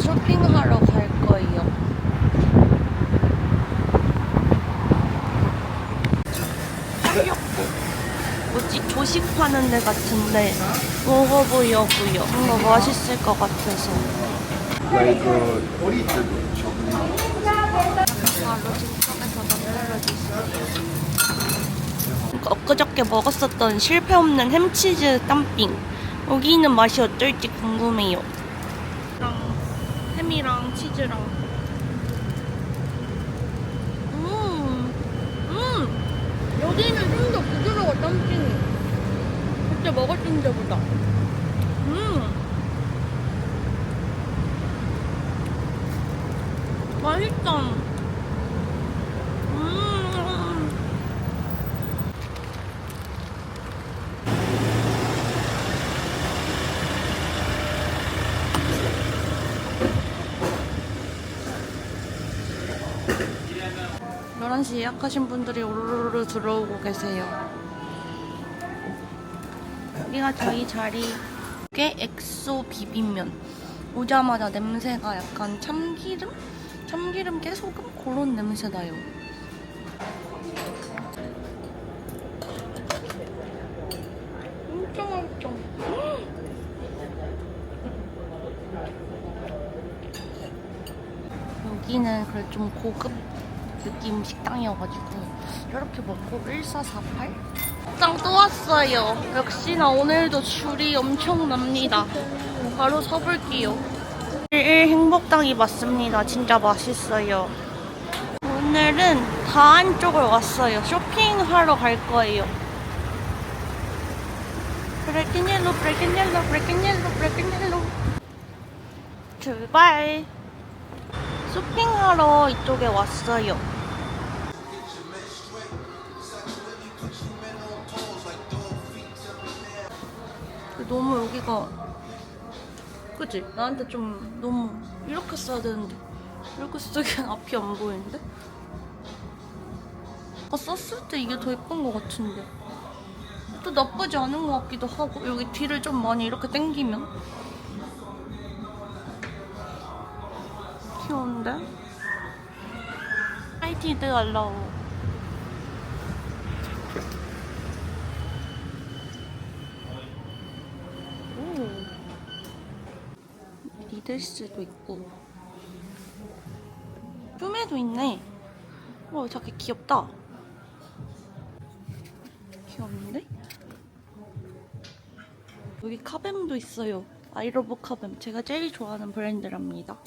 쇼핑하러 갈 거예요. 뭐지 조식 파는 데 같은데 먹어보려고요. 뭔가 맛있을 것 같아서. Like. 바로 직접에서 만들어주세요. 그러니까 엊그저께 먹었었던 실패 없는 햄치즈 땀빙. 여기는 맛이 어떨지 궁금해요. 햄이랑 치즈랑. 음, 음, 여기는 좀 더 부드러워 땀빙이. 그때 먹었던 데보다. 음, 맛있다. 11시 예약하신 분들이 오르르르 들어오고 계세요. 우리가 저희 자리. 게 엑소 비빔면. 오자마자 냄새가 약간 참기름? 참기름 깨소금? 그런 냄새 나요. 엄청 엄청. 여기는 그래좀 고급 느낌 식당이어가지고 이렇게 먹고 1448? 식당 또 왔어요. 역시나 오늘도 줄이 엄청납니다. 바로 서볼게요. 1 행복당이 맞습니다. 진짜 맛있어요. 오늘은 다안 쪽을 왔어요. 쇼핑하러 갈 거예요. 브레이킹 옐로, 브레이킹 옐로, 브레이킹 옐로, 브레이킹 옐로. 출발! 쇼핑하러 이쪽에 왔어요. 너무 여기가 그치? 나한테 좀 너무 이렇게 써야 되는데 이렇게 쓰기엔 앞이 안 보이는데? 아까 썼을 때 이게 더 예쁜 것 같은데 또 나쁘지 않은 것 같기도 하고 여기 뒤를 좀 많이 이렇게 당기면 귀여운데? 하이티드 알라우 오 리들스도 있고 뿜에도 있네 와 저게 귀엽다 귀엽는데? 여기 카뱀도 있어요 아이러브 카뱀 제가 제일 좋아하는 브랜드랍니다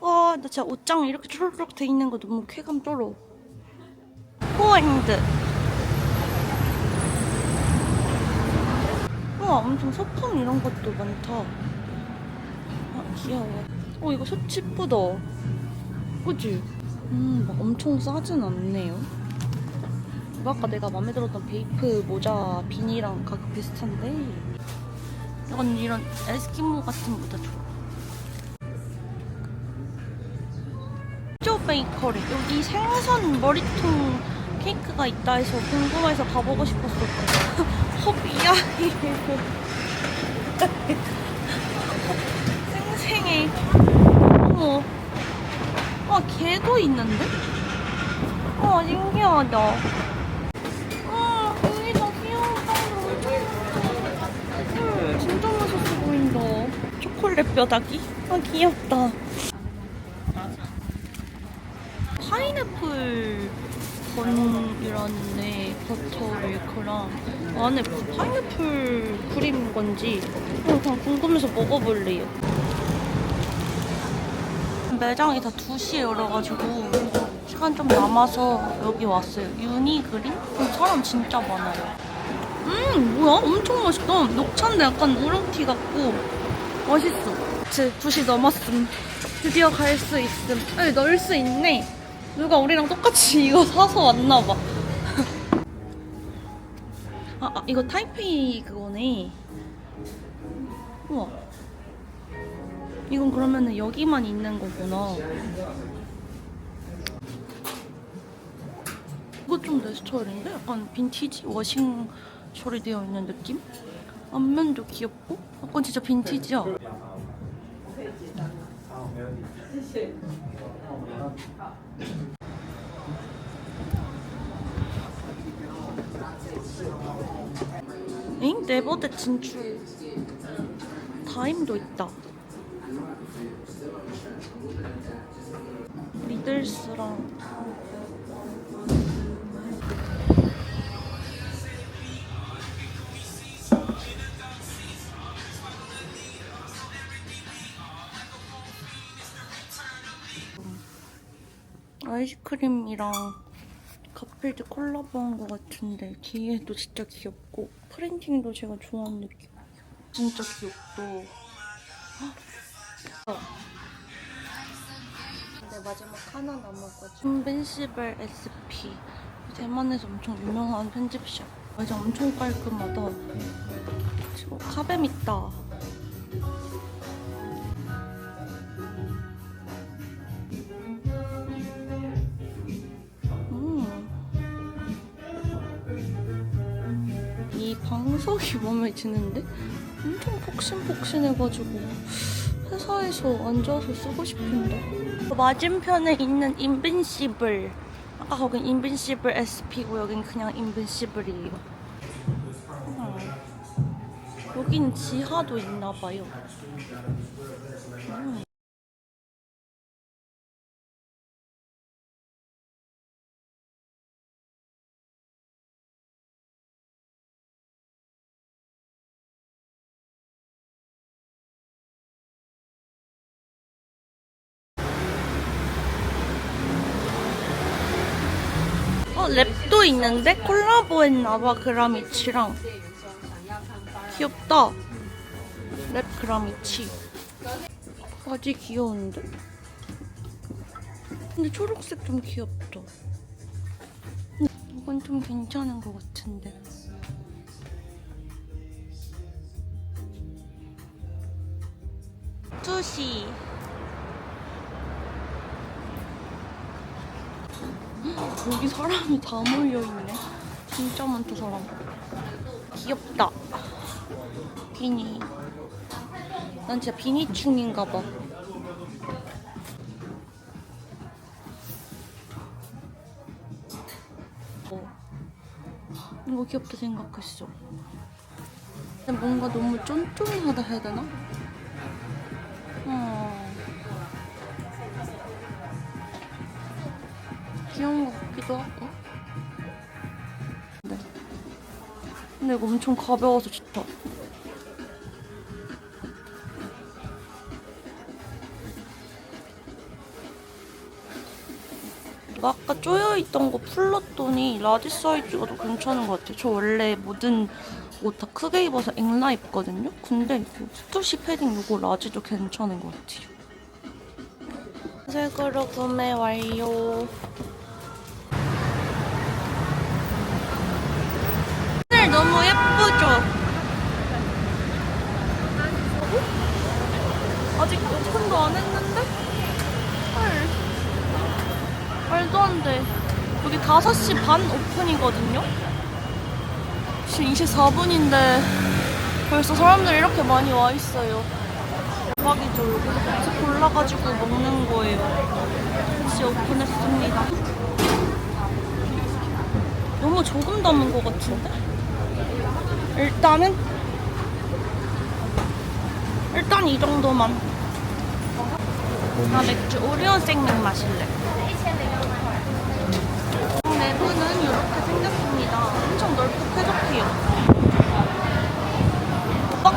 와, 나 진짜 옷장 이렇게 초록초록 돼 있는 거 너무 쾌감 쩔어. 포핸드. 우와, 엄청 소품 이런 것도 많다. 아, 귀여워. 어, 이거 셔츠 이쁘다. 그치? 음, 막 엄청 싸진 않네요. 아까 내가 마음에 들었던 베이프 모자 비니랑 가격 비슷한데. 약간 이런 에스키모 같은 모자 좋아. 조 베이커리 여기 생선 머리통 케이크가 있다 해서 궁금해서 가보고 싶었었거든요. 허비야 어머, 와 개도 있는데? 와 신기하다. 와 여기 더 귀여운 빵도 엄청 많다. 음, 진짜 맛있어 보인다. 초콜릿 뼈다귀? 아 귀엽다. 파인애플 건이라는데 버터 밀크랑 안에 뭐 파인애플 크림 건지 어, 그냥 궁금해서 먹어볼래요. 매장이 다 2시에 열어가지고 시간 좀 남아서 여기 왔어요. 유니그린? 어, 사람 진짜 많아요. 음 뭐야? 엄청 맛있다. 녹차인데 약간 우렁티 같고 맛있어. 제 2시 넘었음. 드디어 갈 수 있음. 아니 넣을 수 있네. 누가 우리랑 똑같이 이거 사서 왔나 봐. 아, 아, 이거 타이페이 그거네. 우와. 이건 그러면은 여기만 있는 거구나. 이거 좀 내 스타일인데? 약간 빈티지 워싱 처리 되어 있는 느낌? 앞면도 귀엽고? 약간 진짜 빈티지야. 엥? 네버드 진출. 다임도 있다. 리들스랑 아이스크림이랑 가필드 콜라보한 것 같은데 뒤에도 진짜 귀엽고 프린팅도 제가 좋아하는 느낌. 진짜 귀엽다 헉. 네 마지막 하나 남았거든요. 인벤시블 SP 대만에서 엄청 유명한 편집샵 이제 엄청 깔끔하다. 그리고 카베 있다. 음. 이 방석이 마음에 드는데? 엄청 폭신폭신해가지고 회사에서 앉아서 쓰고 싶은데. 맞은편에 있는 인빈시블. 아까 거긴 인빈시블 SP고 여긴 그냥 인빈시블이에요. 음. 여긴 지하도 있나봐요 랩도 있는데 콜라보 했나봐 그라미치랑. 귀엽다. 랩 그라미치. 바지 귀여운데. 근데 초록색 좀 귀엽다. 이건 좀 괜찮은 것 같은데. 수시 여기 사람이 다 몰려있네. 진짜 많다, 사람. 귀엽다. 비니. 난 진짜 비니충인가 봐. 어. 이거 귀엽다 생각했어. 근데 뭔가 너무 쫀쫀하다 해야 되나? 어. 귀여운 것 같기도 하고. 네. 근데 이거 엄청 가벼워서 좋다. 이거 아까 쪼여있던 거 풀렀더니 라지 사이즈가 더 괜찮은 것 같아요. 저 원래 모든 옷 다 크게 입어서 앵라 입거든요. 근데 이 스투시 패딩 이거 라지도 괜찮은 것 같아요. 색으로 구매 완료. 하늘 너무 예쁘죠? 어? 아직 오픈도 안 했는데? 헐. 말도 안 돼. 여기 5시 반 오픈이거든요? 지금 24분인데 벌써 사람들이 이렇게 많이 와 있어요. 대박이죠. 여기서 골라가지고 먹는 거예요. 다시 오픈했습니다. 너무 조금 담은 것 같은데? 일단은 일단 이 정도만. 나 맥주 오리온 생맥 마실래. 내부는 이렇게 생겼습니다. 엄청 넓고 쾌적해요.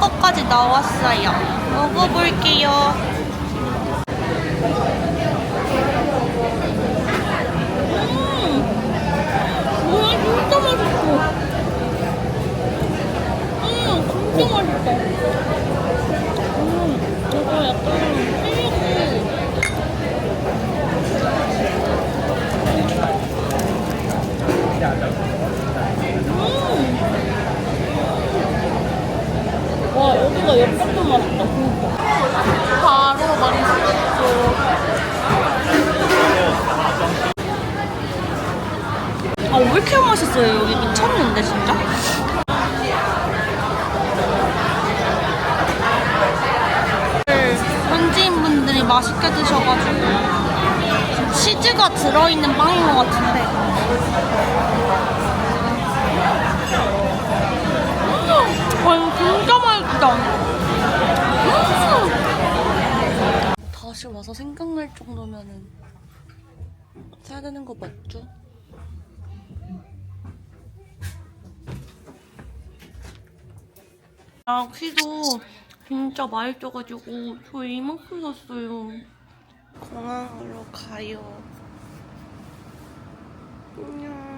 거까지 나왔어요. 먹어볼게요. 음, 뭐야 진짜 맛있어. 음, 진짜 맛있다. 음, 이거 약간 찌고 와 여기가 엽떡도 맛있다. 진짜 바로 맛있어 아 왜 이렇게 맛있어요? 여기 미쳤는데 진짜? 현지인 분들이 맛있게 드셔가지고 치즈가 들어있는 빵인 것 같은데. 와 이거 진짜 맛있다 음! 다시 와서 생각날 정도면은 사야 되는 거 맞죠? 낚시도 진짜 맛있어가지고 저 이만큼 샀어요. 공항으로 가요. 안녕.